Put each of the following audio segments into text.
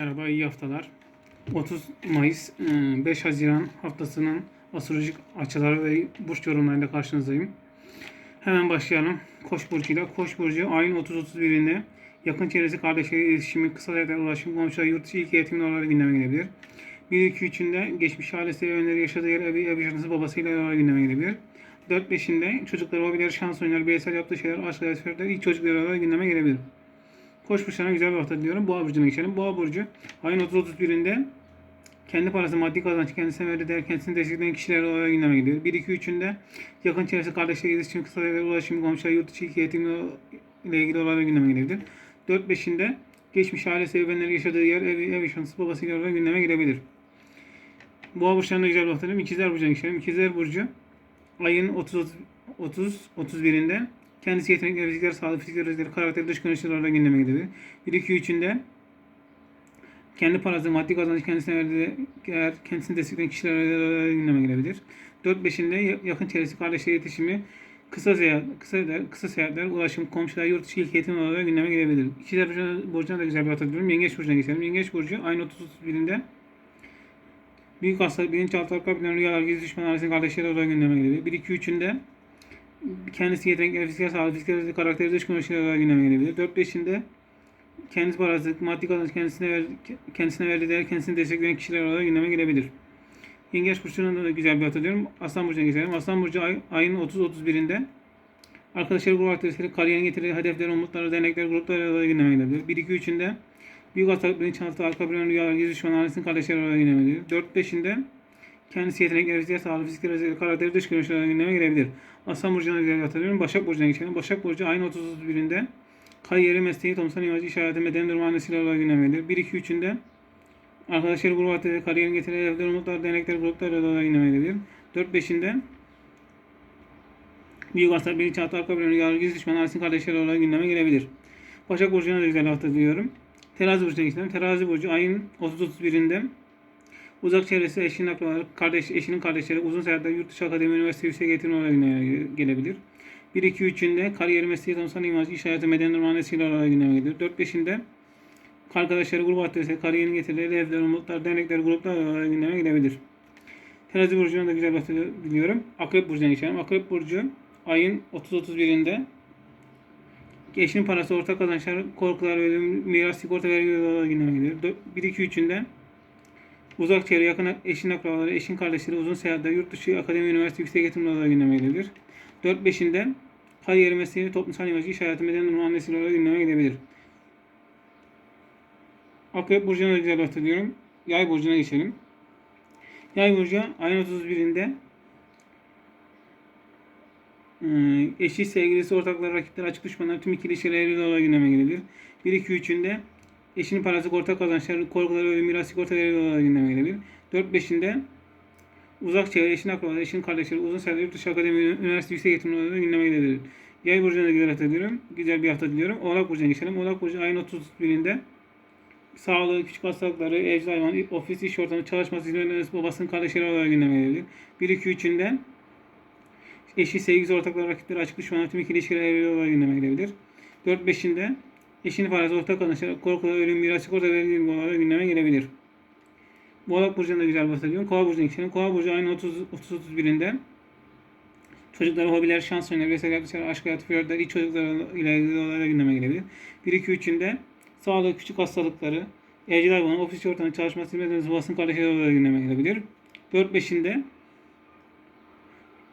Merhaba, iyi haftalar. 30 Mayıs, e, 5 Haziran haftasının astrolojik açıları ve burç yorumlarıyla karşınızdayım. Hemen başlayalım. Koç burcuyla. Koç burcu ayın 30-31'inde yakın çevresi, kardeşleri, iletişimi, kısa devletler, ulaşım, komşular, yurt dışı ilk eğitimin oraları gündeme gelebilir. 1-2-3'ünde geçmiş ailesi önleri yaşadığı yer, evi, ev yaşantısı babasıyla oraları gündeme gelebilir. 4-5'inde çocukları, hobileri, şans oyunları, bireysel yaptığı şeyler, aşk ilk çocukları oraları gündeme gelebilir. Koç burçlarına güzel bir hafta diliyorum. Boğa burcuna geçelim. Boğa burcu ayın 30-31'inde kendi parası maddi kazanç kendisine verdiği değer kendisini destekleyen kişiler olarak gündeme geliyor. 1-2-3'ünde yakın çevresi kardeşler iletişim kısa devre ulaşım komşular yurt içi ilk eğitim ile ilgili olaylar gündeme gelebilir. 4-5'inde geçmiş aile sevenleri yaşadığı yer ev, ev yaşantısı babasıyla olarak gündeme gelebilir. Boğa burçlarına güzel bir hafta diliyorum. İkizler burcuna geçelim. İkizler burcu ayın 30 30 31'inde kendisi yetenekleri, fizikler, sağlık, fizikler, özellikleri, karakteri, dış görünüşleri olarak gündeme gelebilir. 1 2 3'ünde kendi parası, maddi kazanç kendisine verdiği eğer kendisini destekleyen kişiler gündeme gelebilir. 4 5'inde yakın çevresi, kardeşleri iletişimi, kısa seyahat, kısa, kısa seyahatler, ulaşım, komşular, yurt dışı ilk eğitim olarak gündeme gelebilir. İkizler burcuna, da güzel bir hafta diliyorum. Yengeç burcuna geçelim. Yengeç burcu ayın 30-31'inde Büyük hastalık, bilinçaltı, arka plan, rüyalar, gizli düşman arasında kardeşleri olarak gündeme gelebilir. 1-2-3'ünde kendisi yetenekleri, fiziksel sağlık, fiziksel karakteri, dış görünüşleri olarak gündeme gelebilir. 4-5'inde kendisi parası, maddi kazanç kendisine, ver, kendisine verdiği değer, kendisini destekleyen kişiler olarak gündeme gelebilir. Yengeç burcuna da güzel bir hafta diyorum. Aslan burcuna geçelim. Aslan burcu ay, ayın 30-31'inde arkadaşları, grup aktiviteleri, kariyerin getirdiği hedefleri, umutları, dernekler, gruplar olarak gündeme gelebilir. 1-2-3'ünde büyük hastalık, bilinçaltı, arka plan, rüyalar, gizli düşman ailesinin kardeşleri olarak gündeme gelir. 4-5'inde kendisi yetenekleri, fiziksel sağlık, fiziksel özellik, karakteri, dış görünüşleri olarak gündeme gelebilir. Aslan burcuna güzel diliyorum. Başak burcuna geçelim. Başak burcu ayın 31'inde kariyeri, mesleği, toplumsal imajı, iş hayatı, medeni durum annesiyle olarak gündeme gelir. 1-2-3'ünde arkadaşları, grup aktiviteleri, kariyerin getirdiği evler, umutlar, dernekler, gruplar olarak gündeme gelir. 4-5'inde büyük hastalık, bilinçaltı, arka plan, rüyalar, gizli düşman ailesinin kardeşleri olarak gündeme gelebilir. Başak burcuna da güzel hafta. Terazi burcuna geçelim. Terazi burcu ayın 30-31'inde uzak çevresi, eşinin akrabaları, kardeş, eşinin kardeşleri, uzun seyahatler, yurt dışı akademi, üniversite, yüksek eğitim gündeme gelebilir. 1-2-3'ünde kariyeri, mesleği, tanımsal imajı, iş hayatı, medeni olarak gündeme gelir. 4-5'inde arkadaşları, grup aktivitesi, kariyerin getirileri, evler, umutlar, dernekler, gruplar olarak gündeme gelebilir. Terazi burcuna da güzel diliyorum. Akrep burcuna geçelim. Akrep burcu ayın 30-31'inde Eşinin parası, ortak kazançlar, korkular, ölüm, miras, sigorta vergi gündeme geliyor. 1-2-3'ünde uzak çevre, yakın eşin akrabaları, eşin kardeşleri, uzun seyahatler, yurt dışı, akademi, üniversite, yüksek eğitim olarak gündeme gelebilir. 4-5'inde kariyeri, mesleği, toplumsal imajı, iş hayatı, medeni durum annesiyle olarak gündeme gelebilir. Akrep burcuna da güzel hafta diyorum. Yay burcuna geçelim. Yay burcu ayın 31'inde ee, eşi, sevgilisi, ortakları, rakipler, açık düşmanlar, tüm ikili ilişkileri olarak gündeme gelebilir. 1-2-3'ünde eşinin parası, ortak kazançları, korkuları, ölüm, miras, sigorta verili olarak gündeme gelebilir. 4-5'inde uzak çevre, eşin akrabaları, eşin kardeşleri, uzun seyahat, yurt dışı akademi, üniversite, yüksek eğitim olarak gündeme gelebilir. Yay burcuna güzel hafta diliyorum. Güzel bir hafta diliyorum. Oğlak burcuna geçelim. Oğlak burcu ayın 31'inde sağlığı, küçük hastalıkları, evcil hayvan, ofis, iş ortamı, çalışması, hizmetleriniz, babasının kardeşleri olarak gündeme gelebilir. 1-2-3'ünde eşi, sevgisi, ortakları, rakipleri, açık düşmanlar, tüm ikili ilişkiler evli olarak gündeme gelebilir. 4-5'inde eşinin parası, ortak kazançlar, korkular, ölüm, miras, sigorta vergi gibi olarak gündeme gelebilir. Boğalak Burcu'na da güzel bahsediyorum. Kova Burcu'na geçelim. Kova Burcu ayın 30-31'inde çocuklara hobiler, şans oyunları, bireysel yaklaşımlar, aşk hayatı, flörtler, iç çocuklar ile ilgili olarak gündeme gelebilir. 1-2-3'ünde sağlık, küçük hastalıkları, evcil hayvanın, ofis ortamı, çalışması, hizmetleriniz, basın kardeşleri olarak gündeme gelebilir. 4-5'inde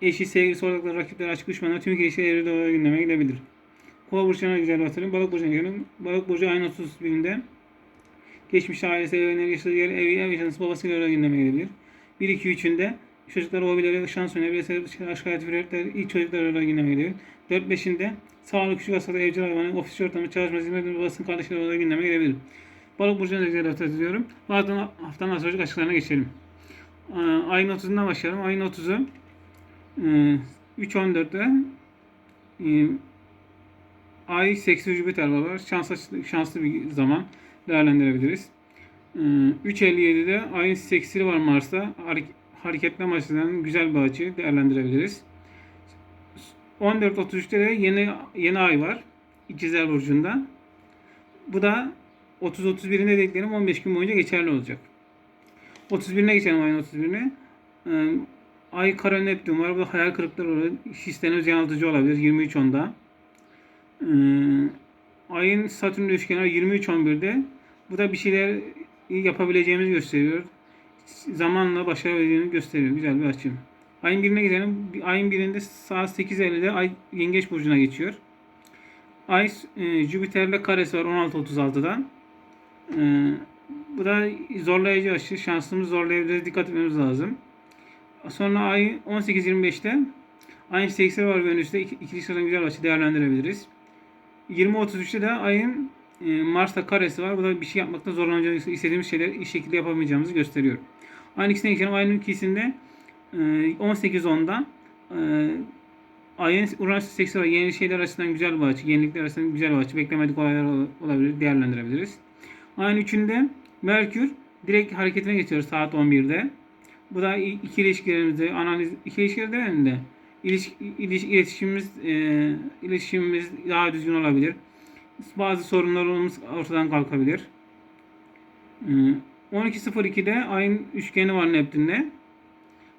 eşi, sevgilisi, ortakları, rakipler, açık düşmanlar, tüm ilişkiler evli olarak gündeme gelebilir. Kova burçlarına güzel hatırlayın. Balık burcuna gelelim. Balık burcu ayın 31'inde geçmiş ailesi, evlenir, yaşadığı yer, evi, ev yaşantısı babasıyla olarak gündeme gelebilir. 1-2-3'ünde çocuklar, hobileri, şans bireysel aşk hayatı, flörtler, ilk çocuklar olarak gündeme gelebilir. 4-5'inde sağlık, küçük hastalık, evcil hayvanı, ofis ortamı, çalışma, hizmet, babasının kardeşleri olarak gündeme gelebilir. Balık burcuna güzel diliyorum. Bu haftanın, astrolojik açıklarına geçelim. Ayın 30'undan başlayalım. Ayın 30'u 3.14'te e, ay 8 Jüpiter var. Şanslı, şanslı bir zaman değerlendirebiliriz. E, 3.57'de ayın 8'i var Mars'ta. Hareketle başlayan güzel bir açı değerlendirebiliriz. 14.33'te de yeni yeni ay var. İkizler Burcu'nda. Bu da 30-31'inde dediklerim 15 gün boyunca geçerli olacak. 31'ine geçelim ayın 31'ine. Ee, Ay kara Neptün var. Bu da hayal kırıkları olur. Hisleriniz yanıltıcı olabilir. 23 onda. Ee, ayın Satürn üçgeni var 23 11'de. Bu da bir şeyler yapabileceğimizi gösteriyor. Zamanla başarabileceğini gösteriyor. Güzel bir açı. Ayın birine gidelim. Ayın birinde saat 8.50'de Ay Yengeç Burcu'na geçiyor. Ay e, Jüpiter'le karesi var 16.36'dan. E, bu da zorlayıcı açı. Şansımız zorlayabiliriz. Dikkat etmemiz lazım. Sonra ay 18-25'te ayın sekseni var Venüs'te. İki, ikili sıradan güzel açı değerlendirebiliriz. 20-33'te de ayın e, Mars'ta karesi var. Bu da bir şey yapmakta zorlanacağımız, istediğimiz şeyler iş şekilde yapamayacağımızı gösteriyor. Aynı ikisine geçelim. Ayın ikisinde e, 18-10'da e, ayın Uranüs seksi var. Yeni şeyler açısından güzel bir açı. Yenilikler açısından güzel bir açı. Beklemedik olaylar ol- olabilir. Değerlendirebiliriz. Ayın 3'ünde Merkür direkt hareketine geçiyor saat 11'de. Bu da i- iki ilişkilerimizde analiz iki ilişkiler ilişki, iliş, iletişimimiz e, iletişimimiz daha düzgün olabilir. Bazı sorunlarımız ortadan kalkabilir. E, 12.02'de ayın üçgeni var Neptün'de.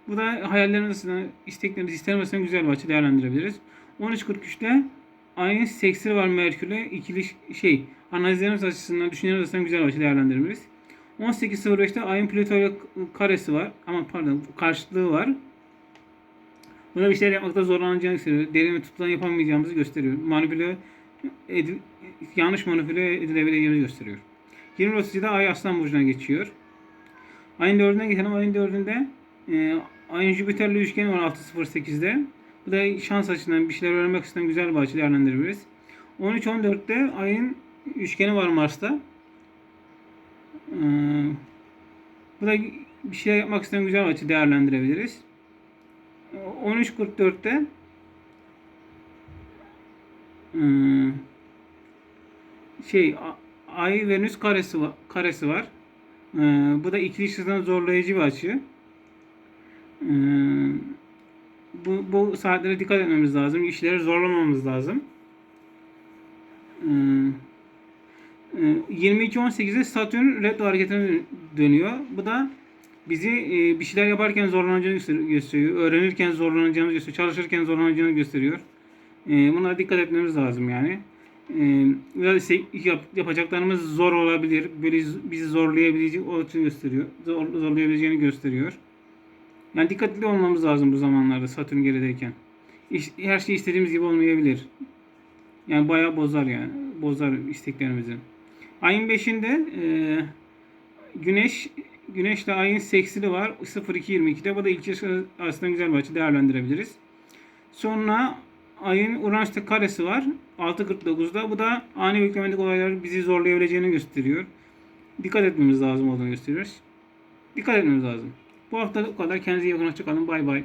Bu da hayallerimiz arasında, isteklerimiz, isteklerimiz arasında güzel bir açı değerlendirebiliriz. 13.43'te ayın seksi var Merkür'le ikili şey analizlerimiz açısından, düşüncelerimiz açısından güzel bir açı değerlendirebiliriz. 18.05'te ayın Plüto ile karesi var. Ama pardon karşıtlığı var. Bu da bir şeyler yapmakta zorlanacağını gösteriyor. Derin ve tutulan yapamayacağımızı gösteriyor. Manipüle edil, yanlış manipüle edilebileceğimizi gösteriyor. 20.30'da ay Aslan Burcu'na geçiyor. Ayın 4'üne geçelim. Ayın 4'ünde e, ayın Jüpiter'le üçgeni var 6.08'de. Bu da şans açısından bir şeyler öğrenmek açısından güzel bir açı değerlendirebiliriz. 13-14'te ayın üçgeni var Mars'ta. Ee, bu da bir şeyler yapmak isteyen güzel bir açı değerlendirebiliriz. 13.44'te ee, şey Ay Venüs karesi var, karesi var. Ee, bu da ikili açıdan zorlayıcı bir açı. Ee, bu, bu saatlere dikkat etmemiz lazım. İşleri zorlamamız lazım. Ee, 22-18'de Satürn retro hareketine dön- dönüyor. Bu da bizi e, bir şeyler yaparken zorlanacağını göster- gösteriyor. Öğrenirken zorlanacağımızı gösteriyor. Çalışırken zorlanacağını gösteriyor. E, Buna dikkat etmemiz lazım yani. E, yap- yapacaklarımız zor olabilir. Böyle bizi zorlayabilecek olduğunu gösteriyor. Zor, zorlayabileceğini gösteriyor. Yani dikkatli olmamız lazım bu zamanlarda Satürn gerideyken. İş- her şey istediğimiz gibi olmayabilir. Yani bayağı bozar yani. Bozar isteklerimizi. Ayın 5'inde e, Güneş Güneşle ayın seksili var 02.22'de. Bu da ilk arasında güzel bir açı değerlendirebiliriz. Sonra ayın Uranüs'te karesi var 6.49'da. Bu da ani beklemedik olaylar bizi zorlayabileceğini gösteriyor. Dikkat etmemiz lazım olduğunu gösteriyor. Dikkat etmemiz lazım. Bu hafta bu kadar. Kendinize iyi bakın. Hoşçakalın. Bay bay.